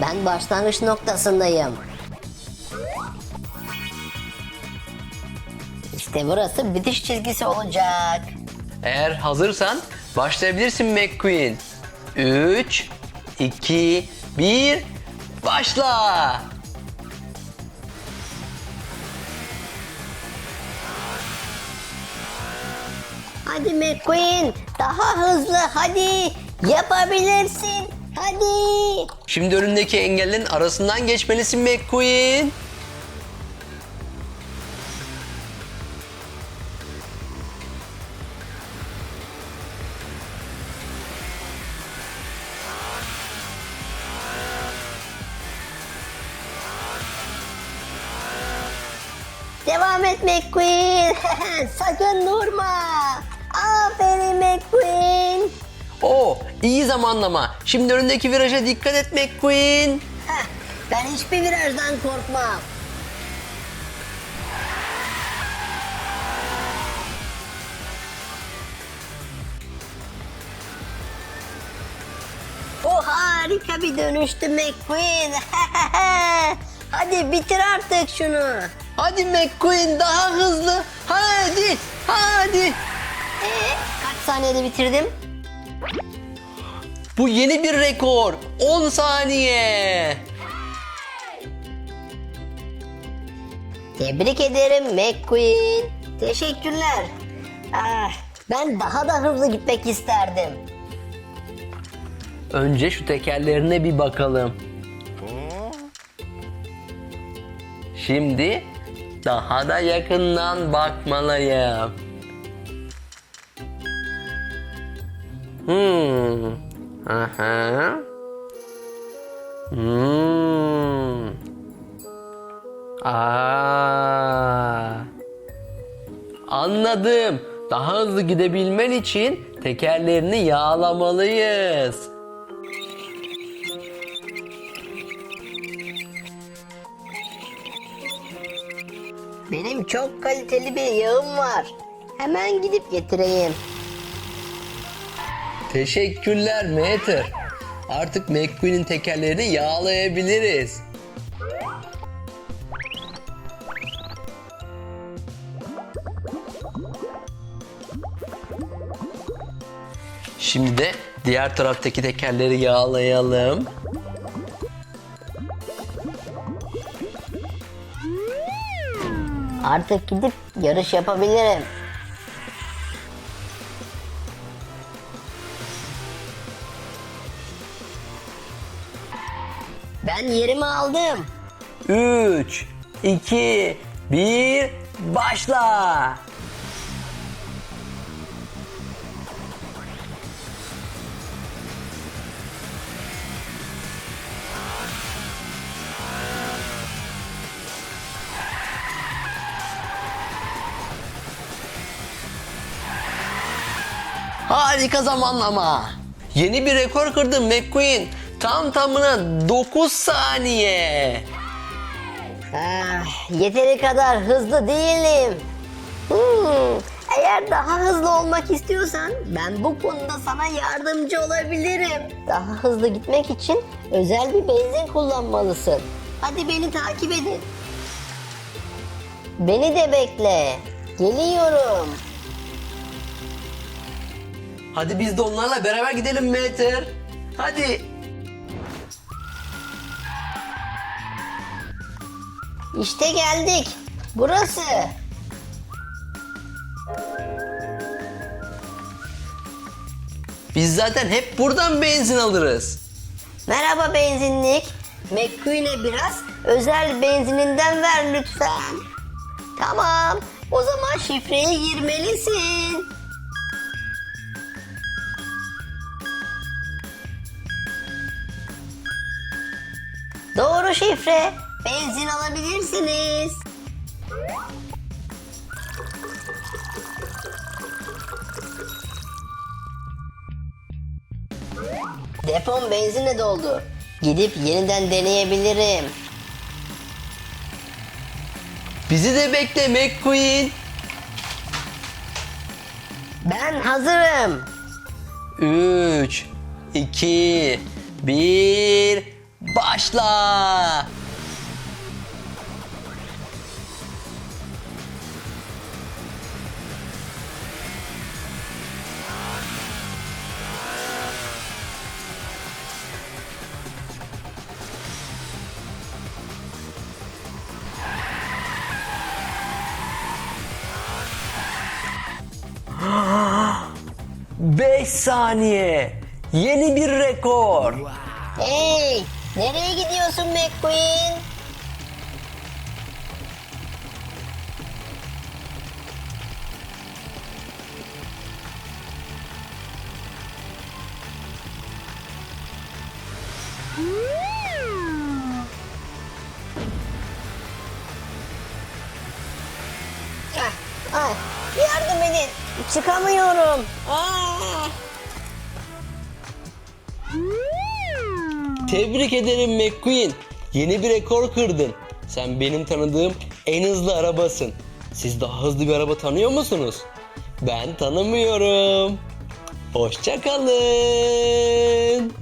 Ben başlangıç noktasındayım. İşte burası bitiş çizgisi olacak. Eğer hazırsan başlayabilirsin McQueen. 3, 2, 1, başla. Hadi McQueen daha hızlı hadi yapabilirsin hadi. Şimdi önündeki engellerin arasından geçmelisin McQueen. Devam et McQueen sakın durma. Aferin McQueen. O iyi zamanlama. Şimdi önündeki viraja dikkat et McQueen. Heh, ben hiçbir virajdan korkmam. Bu harika bir dönüştü McQueen. Hadi bitir artık şunu. Hadi McQueen daha hızlı. Hadi, hadi. Ee, kaç saniyede bitirdim? Bu yeni bir rekor. 10 saniye. Tebrik ederim McQueen. Teşekkürler. Ah, ben daha da hızlı gitmek isterdim. Önce şu tekerlerine bir bakalım. Şimdi daha da yakından bakmalıyım. Hmm. Aha. Hmm. Aa. Anladım. Daha hızlı gidebilmen için tekerlerini yağlamalıyız. Benim çok kaliteli bir yağım var. Hemen gidip getireyim. Teşekkürler Mater. Artık McQueen'in tekerlerini yağlayabiliriz. Şimdi de diğer taraftaki tekerleri yağlayalım. Artık gidip yarış yapabilirim. Ben yerimi aldım. 3, 2, 1, başla. Harika zamanlama. Yeni bir rekor kırdın McQueen. Tam tamına 9 saniye. Ah, yeteri kadar hızlı değilim. Hmm, eğer daha hızlı olmak istiyorsan ben bu konuda sana yardımcı olabilirim. Daha hızlı gitmek için özel bir benzin kullanmalısın. Hadi beni takip edin. Beni de bekle. Geliyorum. Hadi biz de onlarla beraber gidelim Meter. Hadi. İşte geldik. Burası. Biz zaten hep buradan benzin alırız. Merhaba benzinlik. McQueen'e biraz özel benzininden ver lütfen. Tamam. O zaman şifreyi girmelisin. Doğru şifre. Benzin alabilirsiniz. Depom benzinle doldu. Gidip yeniden deneyebilirim. Bizi de bekle McQueen. Ben hazırım. 3, 2, 1, başla. Başla. Beş saniye. Yeni bir rekor. Hey, nereye gidiyorsun McQueen? Ah, ah, yardım edin. Çıkamıyorum. Ah. Tebrik ederim McQueen. Yeni bir rekor kırdın. Sen benim tanıdığım en hızlı arabasın. Siz daha hızlı bir araba tanıyor musunuz? Ben tanımıyorum. Hoşça kalın.